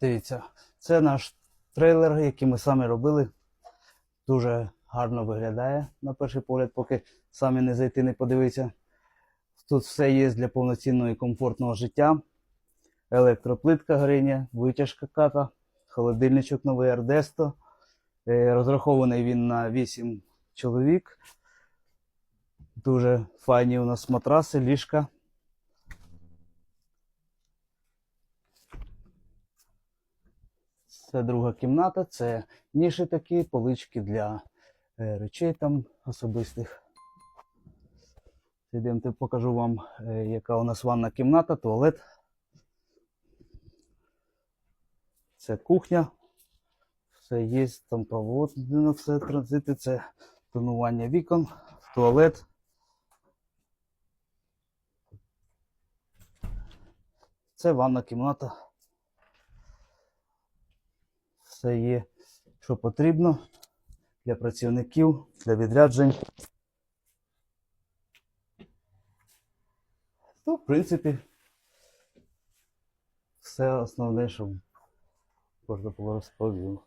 Дивіться, це наш трейлер, який ми самі робили. Дуже гарно виглядає на перший погляд, поки самі не зайти, не подивитися. Тут все є для повноцінного і комфортного життя. Електроплитка гриня, витяжка ката, холодильничок новий Ардесто. Е, Розрахований він на 8 чоловік. Дуже файні у нас матраси, ліжка. Це друга кімната, це ніші такі, полички для е, речей там особистих. Йдемте, покажу вам, е, яка у нас ванна кімната, туалет. Це кухня. Все є, там проводено, все транзити, це тонування вікон, туалет. Це ванна кімната. Все є, що потрібно для працівників, для відряджень. Ну, в принципі, все основне, що можна було розповів.